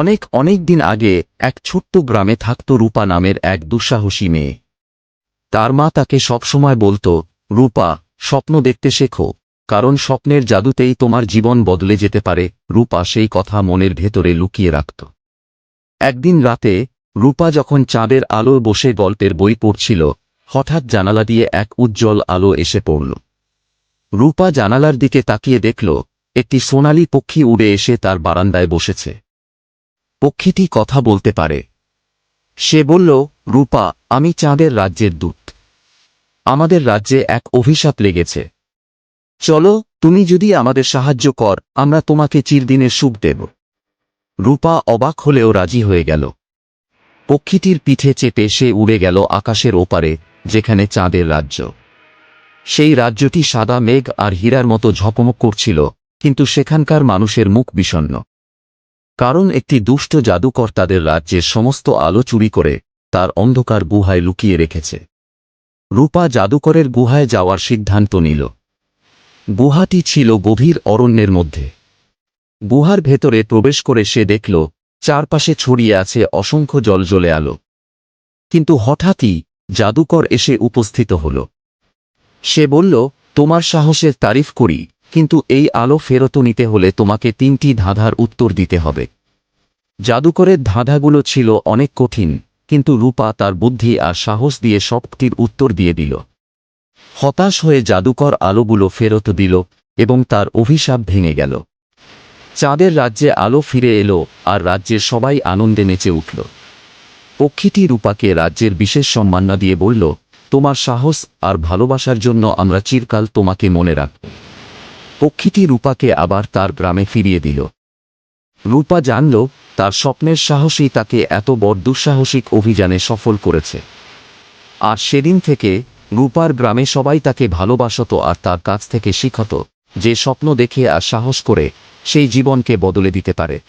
অনেক অনেক দিন আগে এক ছোট্ট গ্রামে থাকত রূপা নামের এক দুঃসাহসী মেয়ে। তার মা তাকে সবসময় বলতো, রূপা, স্বপ্ন দেখতে শেখো, কারণ স্বপ্নের জাদুতেই তোমার জীবন বদলে যেতে পারে। রূপা সেই কথা মনের ভেতরে লুকিয়ে রাখত। একদিন রাতে রূপা যখন চাঁদের আলো বসে গল্পের বই পড়ছিল, হঠাৎ জানালা দিয়ে এক উজ্জ্বল আলো এসে পড়ল। রূপা জানালার দিকে তাকিয়ে দেখল, একটি সোনালি পক্ষী উড়ে এসে তার বারান্দায় বসেছে। পক্ষীটি কথা বলতে পারে। সে বলল, রূপা, আমি চাঁদের রাজ্যের দূত। আমাদের রাজ্যে এক অভিশাপ লেগেছে। চলো, তুমি যদি আমাদের সাহায্য কর, আমরা তোমাকে চিরদিনের সুখ দেব রূপা অবাক হলেও রাজি হয়ে গেল। পক্ষীটির পিঠে চেপে সে উড়ে গেল আকাশের ওপারে, যেখানে চাঁদের রাজ্য। সেই রাজ্যটি সাদা মেঘ আর হীরার মতো ঝকমক করছিল, কিন্তু সেখানকার মানুষের মুখ বিষণ্ণ। কারণ একটি দুষ্ট জাদুকর তাদের রাজ্যের সমস্ত আলো চুরি করে, তার অন্ধকার গুহায় লুকিয়ে রেখেছে। রূপা জাদুকরের গুহায় যাওয়ার সিদ্ধান্ত নিল। গুহাটি ছিল গভীর অরণ্যের মধ্যে। গুহার ভেতরে প্রবেশ করে সে দেখল, চারপাশে ছড়িয়ে আছে অসংখ্য জলজলে আলো। কিন্তু হঠাৎই জাদুকর এসে উপস্থিত হল। সে বলল, তোমার সাহসের তারিফ করি কিন্তু এই আলো ফেরত নিতে হলে তোমাকে তিনটি ধাঁধার উত্তর দিতে হবে। জাদুকরের ধাঁধাগুলো ছিল অনেক কঠিন, কিন্তু রূপা তার বুদ্ধি আর সাহস দিয়ে সবটির উত্তর দিয়ে দিল। হতাশ হয়ে জাদুকর আলোগুলো ফেরত দিল এবং তার অভিশাপ ভেঙে গেল। চাঁদের রাজ্যে আলো ফিরে এলো আর রাজ্যের সবাই আনন্দে নেচে উঠল। পক্ষীটি রূপাকে রাজ্যের বিশেষ সম্মাননা দিয়ে বলল, তোমার সাহস আর ভালোবাসার জন্য আমরা চিরকাল তোমাকে মনে রাখব। পক্ষীটি রূপাকে আবার তার গ্রামে ফিরিয়ে দিল। রূপা জানল, তার স্বপ্নের সাহসী তাকে এত বড় দুঃসাহসিক অভিযানে সফল করেছে। আর সেদিন থেকে রূপার গ্রামে সবাই তাকে ভালোবাসত আর তার কাছ থেকে শিখত, যে স্বপ্ন দেখে আর সাহস করে সেই জীবনকে বদলে দিতে পারে।